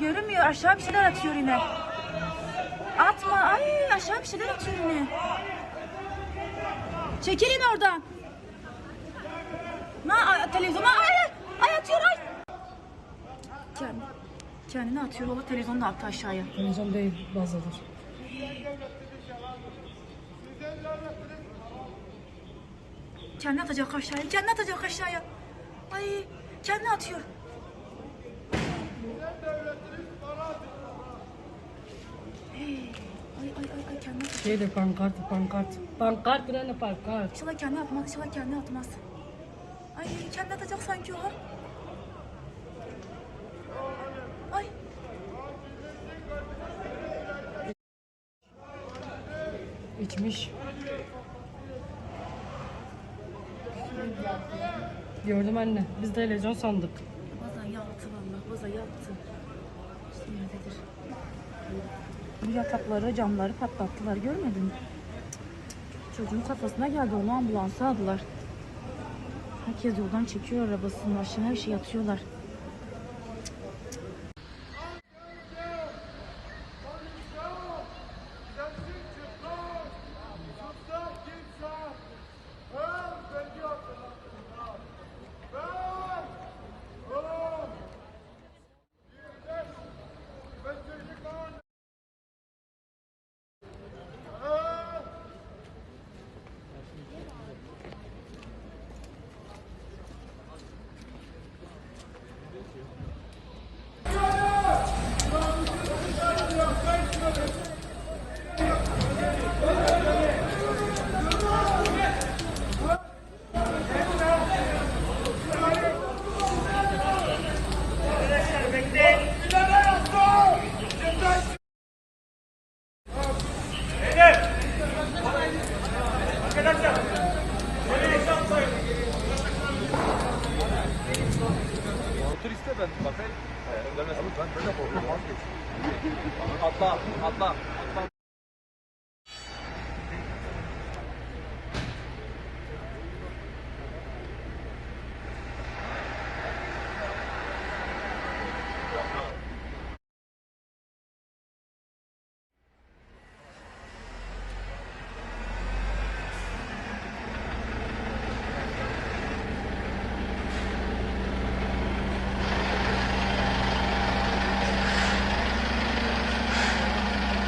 Görünmüyor. Aşağı bir şeyler atıyor yine. Atma. Ay aşağı bir şeyler atıyor yine. Çekilin oradan. Na televizyona ay ay atıyor ay. Kendi, kendini atıyor. Valla televizyonu da attı aşağıya. Televizyon değil bazadır. Kendi atacak aşağıya. Kendi atacak aşağıya. Ay kendi atıyor. Ay ay ay ay kendi atacak. Şeyde pankart pankart. Pankart ne pankart. İnşallah kendi atmaz. İnşallah kendi atmaz. Ay kendi atacak sanki o. Ay. İçmiş. Gördüm anne. Biz de televizyon sandık. Yattı vallahi. Vaza yattı. Nerededir? Bu yatakları, camları patlattılar. Görmedin mi? Çocuğun kafasına geldi. Onu ambulansa aldılar. Herkes yoldan çekiyor arabasını. Aşağı her şey atıyorlar. Ben bakayım. Ee, ben böyle korkuyorum. Atla atla.